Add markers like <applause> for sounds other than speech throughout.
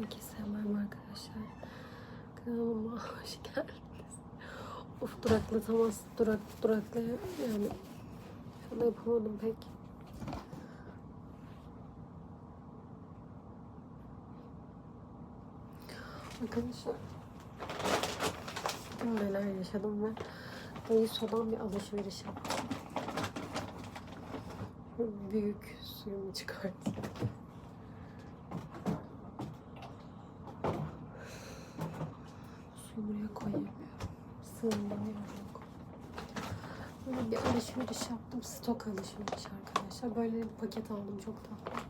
Herkese merhaba arkadaşlar. Kanalıma <laughs> hoş geldiniz. Of duraklatamaz, durak, durakla yani şunu yapamadım pek. Arkadaşlar neler yaşadım ve Dayıso'dan bir alışveriş yaptım. Büyük suyumu çıkarttım. Sığınamıyorum. Böyle bir alışveriş yaptım. Stok alışveriş arkadaşlar. Böyle bir paket aldım. Çok tatlı.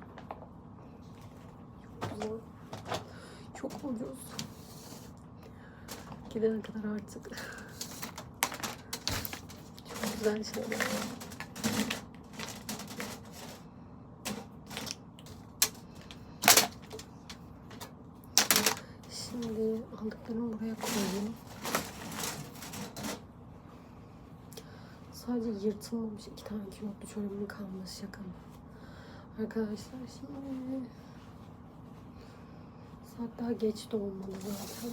Çok güzel. Çok ucuz. Gidene kadar artık. Çok güzel şeyler. Şimdi aldıklarımı buraya koyayım. Sadece yırtılmamış iki tane kilotlu çorabım kalmış şaka mı? Arkadaşlar şimdi saat daha geç de zaten.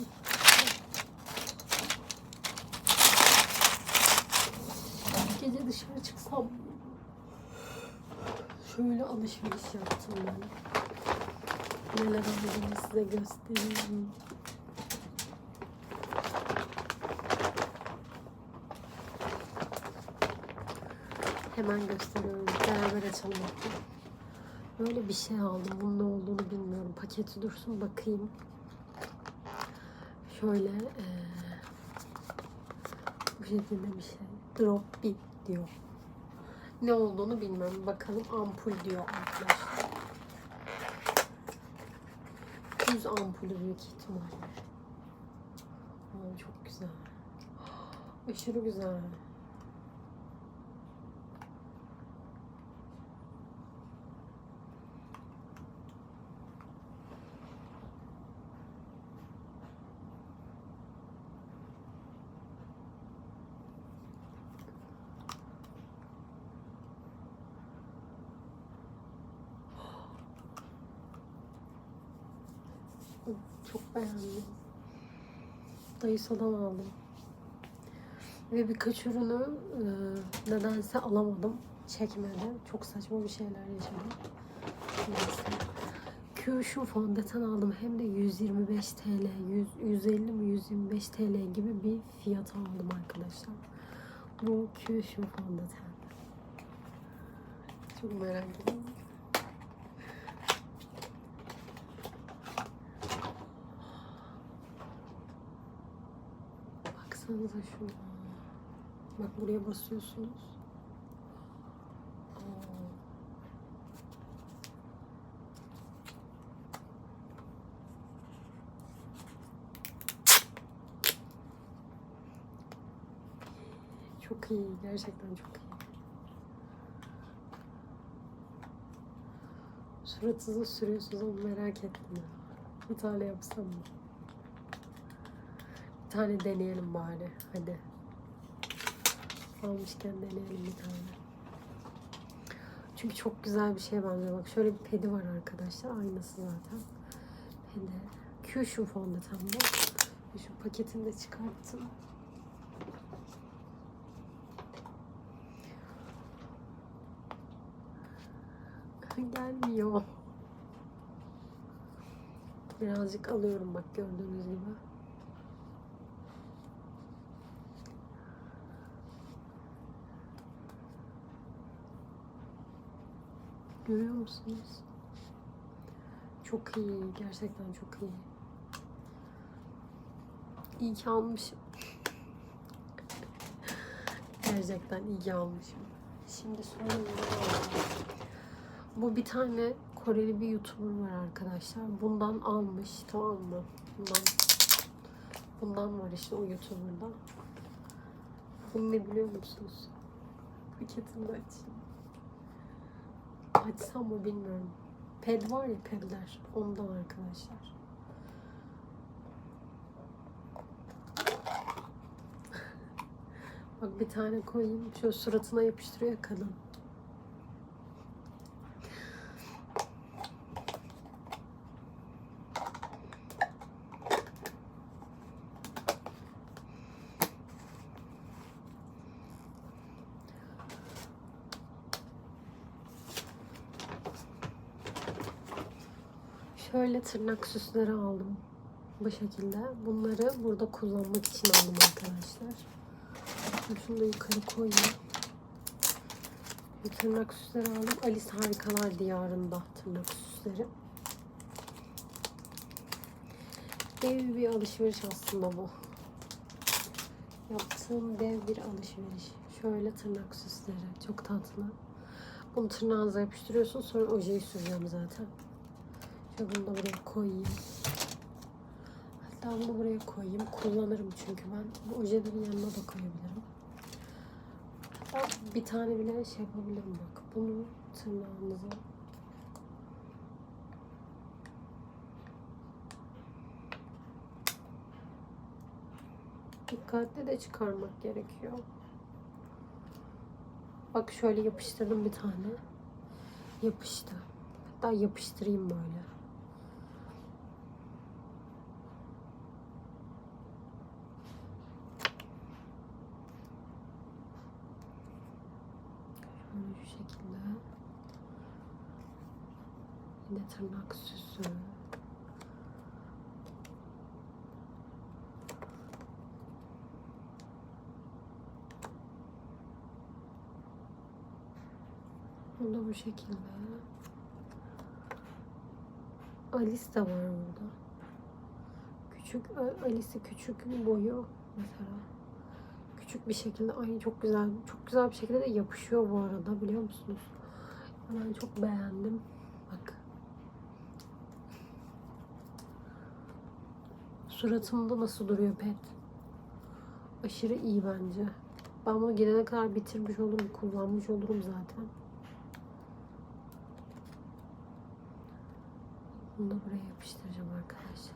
Gece dışarı çıksam şöyle alışveriş yaptım ben. Neler aldığımı size göstereyim. Hemen gösteriyorum. Beraber açalım hatta. Böyle bir şey aldım. Bunun ne olduğunu bilmiyorum. Paketi dursun bakayım. Şöyle eee bu şekilde bir şey. Drop bit diyor. Ne olduğunu bilmiyorum. Bakalım ampul diyor arkadaşlar. 100 ampulü büyük ihtimalle. Çok güzel. <gasps> Aşırı güzel. Çok beğendim. Dayısodan aldım. Ve birkaç ürünü e, nedense alamadım. Çekmedi. Çok saçma bir şeyler yaşadım. Neyse. Q fondöten aldım. Hem de 125 TL, 100, 150 mi 125 TL gibi bir fiyat aldım arkadaşlar. Bu Q fondöten. Çok merak ediyorum. Baksanıza şuna. Bak buraya basıyorsunuz. Çok iyi. Gerçekten çok iyi. Suratınıza sürüyorsunuz ama merak ettim. Bir yapsam mı? Bir tane deneyelim bari. Hadi. Almışken deneyelim bir tane. Çünkü çok güzel bir şey bence. Bak şöyle bir pedi var arkadaşlar. Aynısı zaten. Pedi. Kyushu fondöten bu. Şu paketini de çıkarttım. <laughs> Gelmiyor. Birazcık alıyorum bak gördüğünüz gibi. Görüyor musunuz? Çok iyi. Gerçekten çok iyi. İyi ki almışım. <laughs> Gerçekten iyi ki almışım. Şimdi sonra? Bu bir tane Koreli bir YouTuber var arkadaşlar. Bundan almış tamam mı? Bundan bundan var işte o YouTuber'da. Bunu ne biliyor musunuz? Paketini açayım. Açsam mı bilmiyorum. Ped var ya pedler. Ondan arkadaşlar. <laughs> Bak bir tane koyayım. Şöyle suratına yapıştırıyor ya kadın. Şöyle tırnak süsleri aldım. Bu şekilde. Bunları burada kullanmak için aldım arkadaşlar. Şunu da yukarı koyayım. Bir tırnak süsleri aldım. Alice Harikalar Diyarı'nda tırnak süsleri. Dev bir alışveriş aslında bu. Yaptığım dev bir alışveriş. Şöyle tırnak süsleri. Çok tatlı. Bunu tırnağınıza yapıştırıyorsun. Sonra ojeyi süreceğim zaten. Şöyle bunu da buraya koyayım. Hatta bunu buraya koyayım. Kullanırım çünkü ben. Bu ojelerin yanına da koyabilirim. Hatta bir tane bile şey yapabilirim bak. Bunu tırnağınıza Dikkatli de çıkarmak gerekiyor. Bak şöyle yapıştırdım bir tane. Yapıştı. Hatta yapıştırayım böyle. Şöyle şu şekilde. Yine tırnak süsü. Bu da bu şekilde. Alice de var burada. Küçük Alice'i küçük boyu mesela. Küçük bir şekilde ay çok güzel çok güzel bir şekilde de yapışıyor bu arada biliyor musunuz? Ben çok beğendim. Bak. Suratımda nasıl duruyor pet? Aşırı iyi bence. Ben bunu gidene kadar bitirmiş olurum, kullanmış olurum zaten. Bunu da buraya yapıştıracağım arkadaşlar.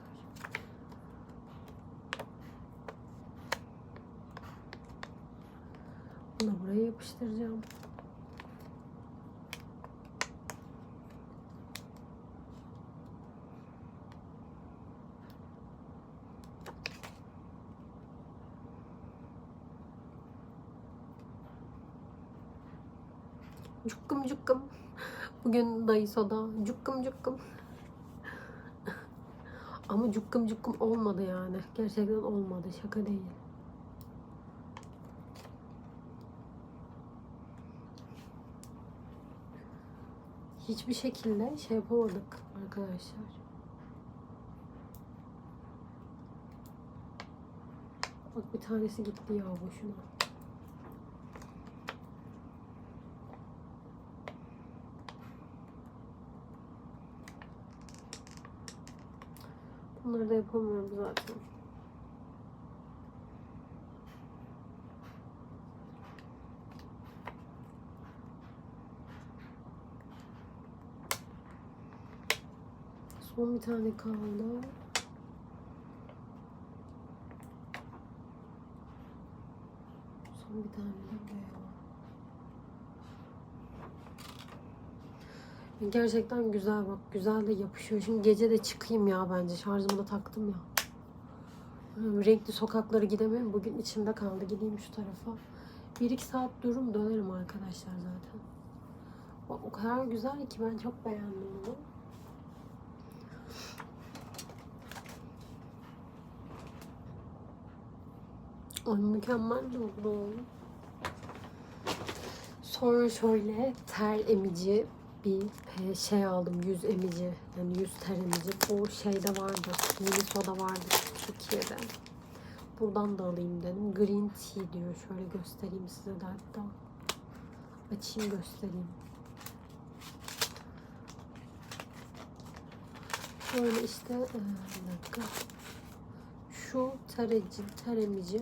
Bunu da buraya yapıştıracağım. Cukkum cukkum. Bugün Daiso'da cukkum cukkum. Ama cukkum cukkum olmadı yani. Gerçekten olmadı. Şaka değil. Hiçbir şekilde şey yapamadık arkadaşlar. Bak bir tanesi gitti ya boşuna. Bunları da yapamıyorum zaten. Son bir tane kaldı. Son bir tane de buraya var. Gerçekten güzel bak. Güzel de yapışıyor. Şimdi gece de çıkayım ya bence. Şarjımı da taktım ya. Renkli sokaklara gidemem. Bugün içimde kaldı. Gideyim şu tarafa. Bir iki saat dururum dönerim arkadaşlar zaten. O, o kadar güzel ki ben çok beğendim bunu. Ay mükemmel oldu. Sonra şöyle ter emici bir pe- şey aldım. Yüz emici. Yani yüz ter emici. Bu şeyde vardı. Miniso'da vardı Türkiye'de. Buradan da alayım dedim. Green tea diyor. Şöyle göstereyim size de hatta. Açayım göstereyim. Şöyle işte e, dakika. Şu tereci, ter emici.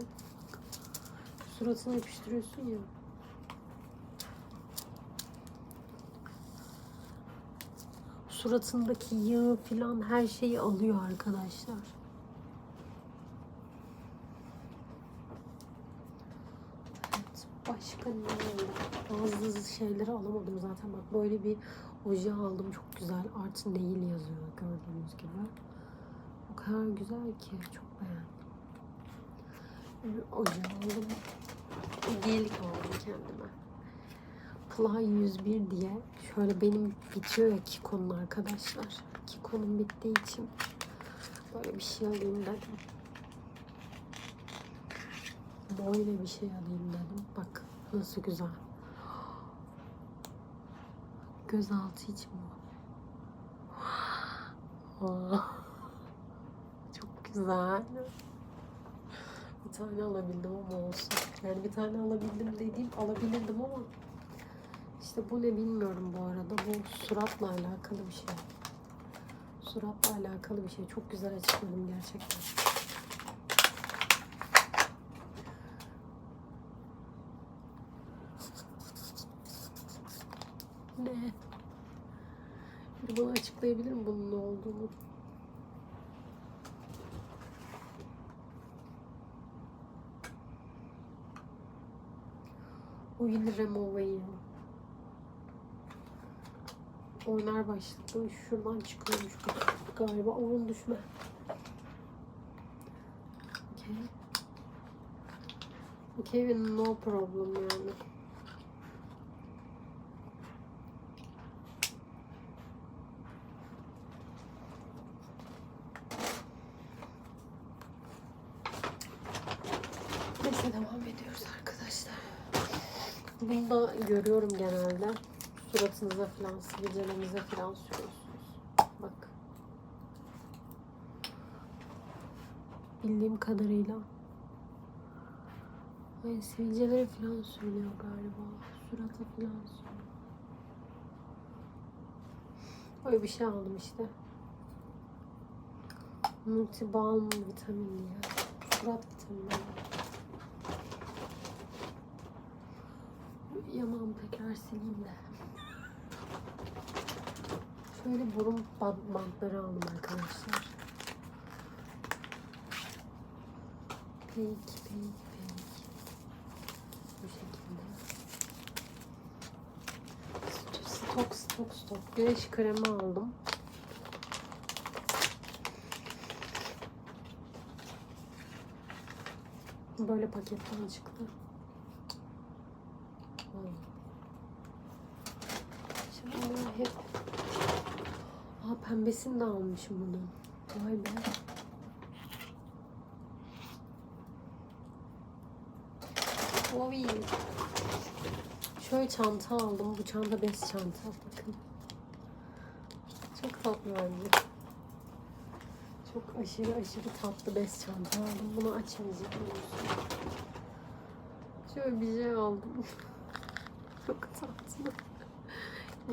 Suratını yapıştırıyorsun ya. Suratındaki yağı filan her şeyi alıyor arkadaşlar. Evet, başka ne? Bazı şeyleri alamadım zaten. Bak böyle bir oje aldım. Çok güzel. Artı nail yazıyor gördüğünüz gibi. O kadar güzel ki. Çok beğendim. Bir oje aldım. Gelik aldım kendime. Fly 101 diye. Şöyle benim bitiyor ya Kiko'nun arkadaşlar. Kiko'nun bittiği için böyle bir şey alayım dedim. Böyle bir şey alayım dedim. Bak nasıl güzel. Gözaltı için bu. Çok güzel. Bir tane alabildim ama olsun. Yani bir tane alabildim dediğim alabilirdim ama işte bu ne bilmiyorum bu arada. Bu suratla alakalı bir şey. Suratla alakalı bir şey. Çok güzel açıkladım gerçekten. Ne? Bana açıklayabilir mi bunun ne olduğunu? Oyun remove'yi. Oynar başlıklı şuradan çıkıyormuş galiba onun düşme. Okay. Okay, no problem yani. Neyse devam ediyoruz arkadaşlar. Bunu da görüyorum genelde. Suratınıza falan, sivilcelerinize falan sürüyorsunuz. Bak. Bildiğim kadarıyla. Ay sivilcelere falan sürüyor galiba. Surata falan sürüyor. Öyle bir şey aldım işte. Multibalm vitamin diye. Surat vitamini. Yanağımı tekrar sileyim de. Şöyle burun bant- bantları aldım arkadaşlar. Peki, peki, peki. Bu şekilde. Stok, stok, stok. Güneş kremi aldım. Böyle paketten çıktı. Hmm. Şimdi bunlar hep... Aa pembesini de almışım bunun. Vay be. Oy. Şöyle çanta aldım. Bu çanta bez çanta. Bakın. Çok tatlı bence. Çok aşırı aşırı tatlı bez çanta aldım. Bunu açmayacağım. Şöyle bir şey aldım. <laughs> Çok tatlı.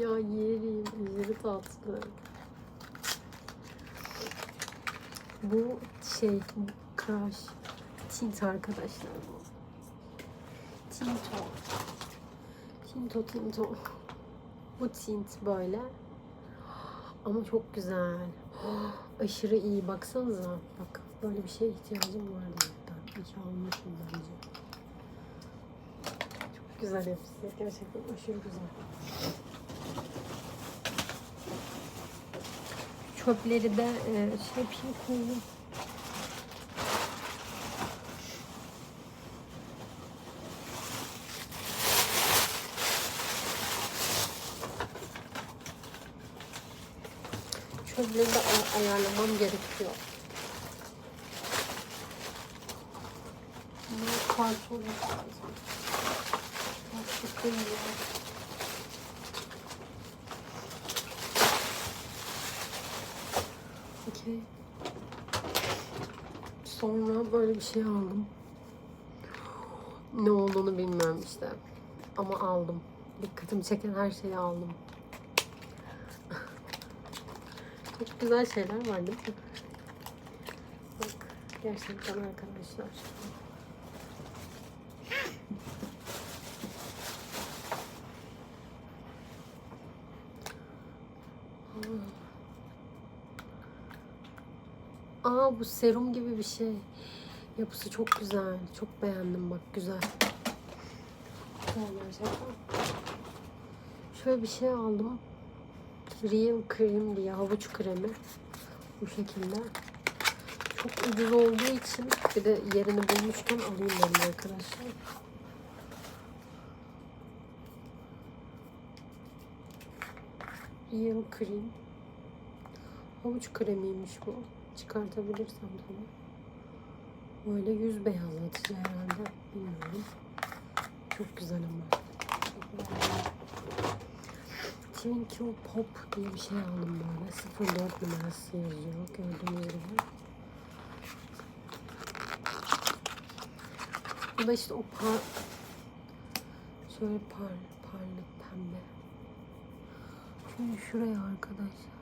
Ya yerim. Aşırı tatlı. Bu şey crush tint arkadaşlar bu. Tinto. Tinto tinto. Bu tint böyle. Ama çok güzel. <gasps> Aşırı iyi. Baksanıza. Bak böyle bir şeye ihtiyacım vardı. Ben hiç almışım bence. Çok güzel hepsi. Gerçekten aşırı güzel. Çöpleri de e, şey yapayım koyayım. Çöpleri de ay- ayarlamam gerekiyor. Bunlar karton lazım. Plastik değil Okey. Sonra böyle bir şey aldım. Ne olduğunu bilmiyorum işte. Ama aldım. Dikkatimi çeken her şeyi aldım. Çok güzel şeyler var değil mi? Bak gerçekten arkadaşlar. Aa bu serum gibi bir şey. Yapısı çok güzel. Çok beğendim bak güzel. Güzel gerçekten. Şöyle bir şey aldım. Real Cream diye havuç kremi. Bu şekilde. Çok ucuz olduğu için bir de yerini bulmuşken alayım dedim arkadaşlar. Real Cream. Havuç kremiymiş bu. Çıkartabilirsem tabii. Böyle yüz beyazlatıcı herhalde. Bilmiyorum. Çok güzel ama. Twinkle Pop diye bir şey aldım böyle. 04 numarası yazıyor. Gördüğünüz gibi. Bu da işte o par... Şöyle par, parlak pembe. Şimdi şuraya arkadaşlar.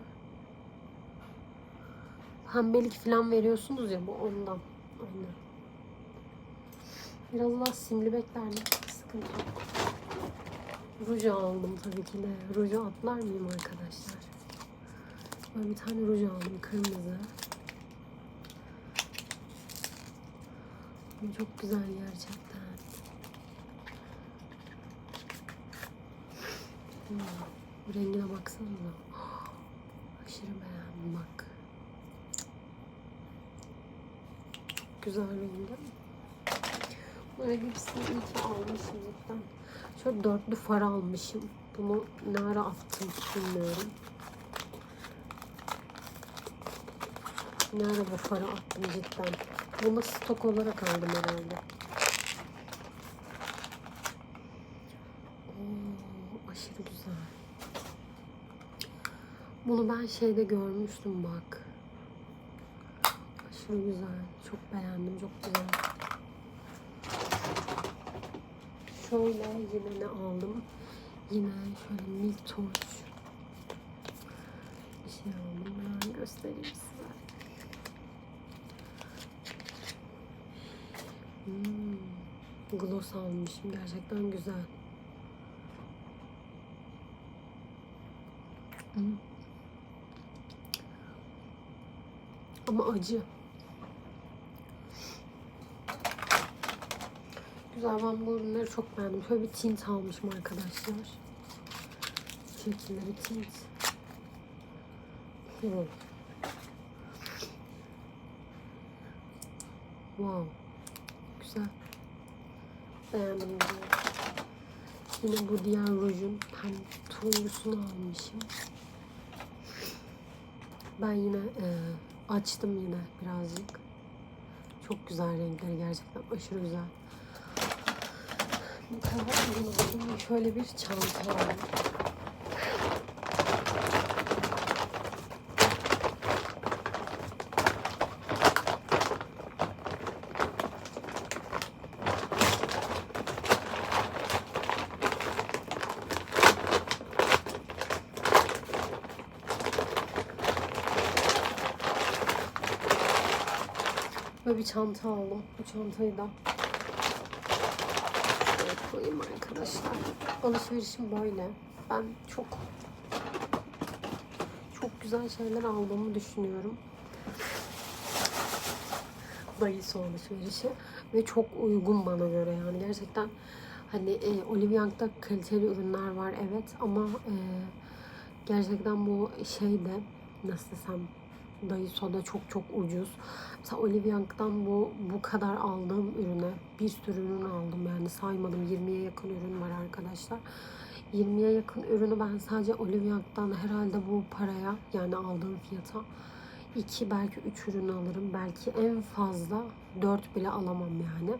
Pembelik falan veriyorsunuz ya bu ondan. Aynen. Biraz daha simli beklerdim. Sıkıntı yok. Ruj aldım tabii ki de. Ruju atlar mıyım arkadaşlar? Ben bir tane ruj aldım kırmızı. Çok güzel gerçekten. Hmm, rengine baksanıza. <gasps> Aşırı beğendim bak. Çok güzel rengi. Böyle hepsini iyi ki almışım cidden. Şöyle dörtlü far almışım. Bunu ne ara attım bilmiyorum. Ne ara bu farı attım cidden. Bunu stok olarak aldım herhalde. Oo, aşırı güzel. Bunu ben şeyde görmüştüm bak. Aşırı güzel. Çok beğendim. Çok güzel. Şöyle yine ne aldım? Yine şöyle milk torch bir şey aldım. Ben göstereyim size. Hmm, gloss almışım. Gerçekten güzel. Hmm. Ama acı. Güzel ben bu ürünleri çok beğendim. Şöyle bir tint almışım arkadaşlar. Bu şekilde bir tint. Hmm. Wow. Güzel. Beğendim bunu. Yine bu diğer rujun hem turuncusunu almışım. Ben yine e, açtım yine birazcık. Çok güzel renkleri gerçekten aşırı güzel. Bu kadar ürün aldım. Şöyle bir çanta aldım. Böyle bir çanta aldım. Bu çantayı da koyayım arkadaşlar. Alışverişim böyle. Ben çok çok güzel şeyler aldığımı düşünüyorum. Dayısı alışverişi ve çok uygun bana göre yani gerçekten hani e, Oliviank'ta kaliteli ürünler var evet ama e, gerçekten bu şeyde nasıl desem Daiso'da çok çok ucuz. Mesela Oliviank'tan bu bu kadar aldığım ürüne bir sürü ürün aldım yani saymadım 20'ye yakın ürün var arkadaşlar. 20'ye yakın ürünü ben sadece Oliviank'tan herhalde bu paraya yani aldığım fiyata 2 belki 3 ürün alırım. Belki en fazla 4 bile alamam yani.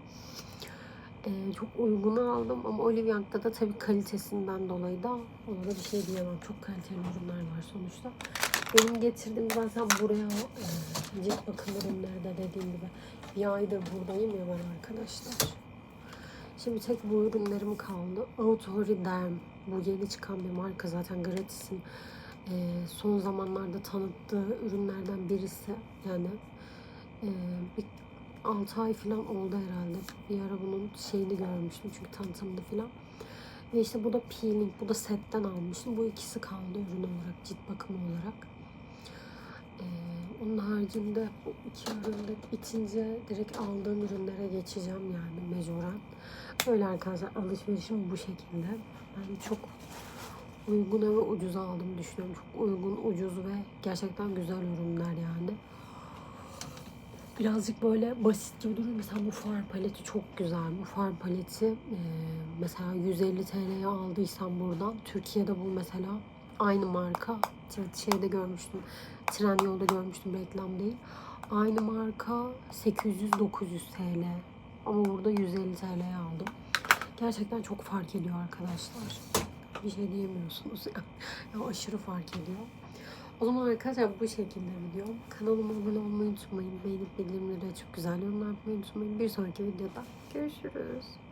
Ee, çok uygunu aldım ama Oliviank'ta da tabii kalitesinden dolayı da ona da bir şey diyemem. Çok kaliteli ürünler var sonuçta. Benim getirdiğim zaten buraya cilt bakım ürünleri de dediğim gibi bir aydır buradayım ya ben arkadaşlar. Şimdi tek bu ürünlerim kaldı. Autoriderm. Bu yeni çıkan bir marka zaten Gratis'in e, son zamanlarda tanıttığı ürünlerden birisi. Yani e, bir 6 ay falan oldu herhalde. Bir ara bunun şeyini görmüştüm çünkü tanıtımını falan. Ve işte bu da peeling, bu da setten almıştım. Bu ikisi kaldı ürün olarak, cilt bakımı olarak. Ee, onun haricinde bu iki üründe bitince direkt aldığım ürünlere geçeceğim yani mecburen. Böyle arkadaşlar alışverişim bu şekilde. Ben çok uygun ve ucuz aldım düşünüyorum. Çok uygun, ucuz ve gerçekten güzel ürünler yani. Birazcık böyle basit gibi duruyor. Mesela bu far paleti çok güzel. Bu far paleti e, mesela 150 TL'ye aldıysam buradan. Türkiye'de bu mesela Aynı marka. Şeyde görmüştüm. Trendyol'da görmüştüm reklam değil. Aynı marka 800-900 TL. Ama burada 150 TL'ye aldım. Gerçekten çok fark ediyor arkadaşlar. Bir şey diyemiyorsunuz ya. <laughs> ya aşırı fark ediyor. O zaman arkadaşlar bu şekilde video. Kanalıma abone olmayı unutmayın. Beğenip bildirimleri açıp güzel yorumlar yapmayı unutmayın. Bir sonraki videoda görüşürüz.